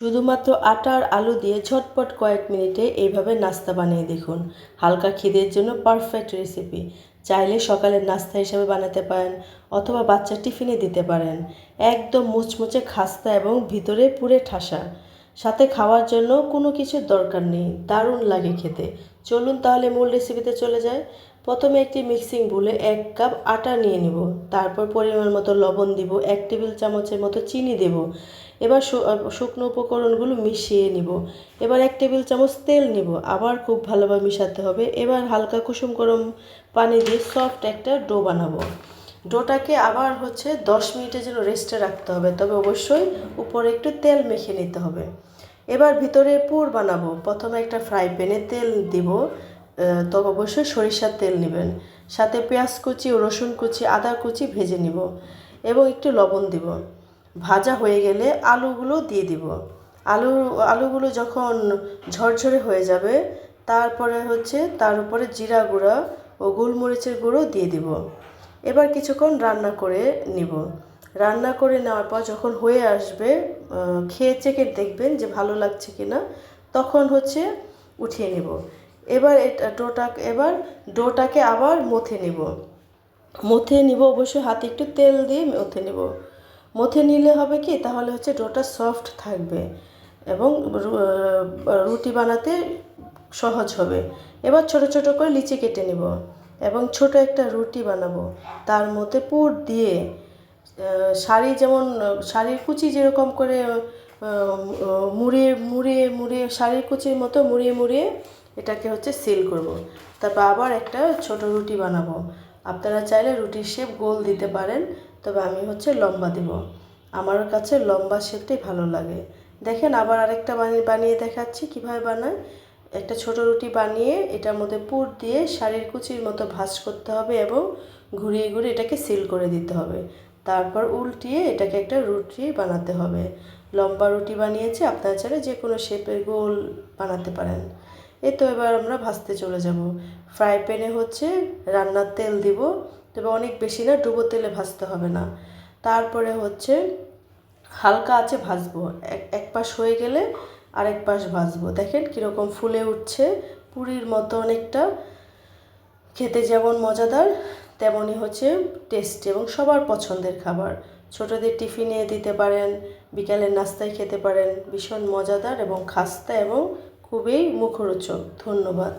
শুধুমাত্র আটা আর আলু দিয়ে ঝটপট কয়েক মিনিটে এইভাবে নাস্তা বানিয়ে দেখুন। হালকা খিদের জন্য পারফেক্ট রেসিপি চাইলে সকালের নাস্তা হিসেবে বানাতে পারেন অথবা বাচ্চা টিফিনে দিতে পারেন। একদম মুচমুচে খাস্তা এবং ভিতরে পুরে ঠাসা। সাথে খাওয়ার জন্য কোনো কিছুর দরকার নেই। দারুণ লাগে খেতে। চলুন তাহলে মূল রেসিপিতে চলে যায় প্রথমে একটি মিক্সিং বুলে এক কাপ আটা নিয়ে নিব। তারপর পরিমাণ মতো লবণ দিব, এক টেবিল চামচের মতো চিনি দেব। এবার শুকনো উপকরণগুলো মিশিয়ে নিব। এবার এক টেবিল চামচ তেল নিব। আবার খুব ভালোভাবে মিশাতে হবে। এবার হালকা কুসুম গরম পানি দিয়ে সফট একটা ডো বানাবো। ডোটাকে আবার হচ্ছে দশ মিনিটের জন্য রেস্টে রাখতে হবে। তবে অবশ্যই উপরে একটু তেল মেখে নিতে হবে। এবার ভিতরে পুর বানাবো। প্রথমে একটা ফ্রাই প্যানে তেল দিব তবে অবশ্যই সরিষার তেল নেবেন। সাথে পেঁয়াজ কুচি রসুন কুচি, আদা কুচি ভেজে নিব এবং একটু লবণ দিব। ভাজা হয়ে গেলে আলুগুলো দিয়ে দিব। আলু, আলুগুলো যখন ঝরঝরে হয়ে যাবে, তারপরে হচ্ছে তার উপরে জিরা গুঁড়া ও গোলমরিচের গুঁড়ো দিয়ে দিব। এবার কিছুক্ষণ রান্না করে নিব। রান্না করে নেওয়ার পর যখন হয়ে আসবে খেয়ে চেকে দেখবেন যে ভালো লাগছে কি না তখন হচ্ছে উঠিয়ে নেব। এবার এটা ডোটা এবার ডোটাকে আবার মথে নেব। মথে নিব অবশ্যই হাতে একটু তেল দিয়ে মথে নেব। মথে নিলে হবে কি, তাহলে হচ্ছে ডোটা সফট থাকবে এবং রুটি বানাতে সহজ হবে। এবার ছোট ছোট করে লিচি কেটে নেব এবং ছোট একটা রুটি বানাবো। তার মধ্যে পুর দিয়ে শাড়ি যেমন, শাড়ির কুচি যেরকম করে মুড়ে মুড়ে মুড়িয়ে শাড়ির কুচির মতো মুড়িয়ে মুড়িয়ে এটাকে হচ্ছে সিল করব। তারপর আবার একটা ছোট রুটি বানাবো। আপনারা চাইলে রুটির শেপ গোল দিতে পারেন, তবে আমি হচ্ছে লম্বা দেব। আমার কাছে লম্বা শেপটাই ভালো লাগে। দেখেন আবার আরেকটা বানিয়ে বানিয়ে দেখাচ্ছি কীভাবে বানায়। একটা ছোট রুটি বানিয়ে এটার মধ্যে পুর দিয়ে শাড়ির কুচির মতো ভাঁজ করতে হবে এবং ঘুরিয়ে ঘুরিয়ে এটাকে সিল করে দিতে হবে। তারপর উল্টিয়ে এটাকে একটা রুটি বানাতে হবে। লম্বা রুটি বানিয়েছি, আপনারা চাইলে যে কোনো শেপের গোল বানাতে পারেন। এই তো এবার আমরা ভাজতে চলে যাব। ফ্রাই প্যানে হচ্ছে রান্নার তেল দিব, তবে অনেক বেশি না, ডুবো তেলে ভাজতে হবে না। তারপরে হচ্ছে হালকা আছে ভাজবো, এক এক পাশ হয়ে গেলে আরেক পাশ ভাজবো। দেখেন কীরকম ফুলে উঠছে, পুরীর মতো অনেকটা, খেতে যেমন মজাদার তেমনই হচ্ছে টেস্টি এবং সবার পছন্দের খাবার। ছোটদের টিফিনে দিতে পারেন, বিকালের নাস্তায় খেতে পারেন, ভীষণ মজাদার এবং খাস্তা এবং খুবই মুখরোচক। ধন্যবাদ।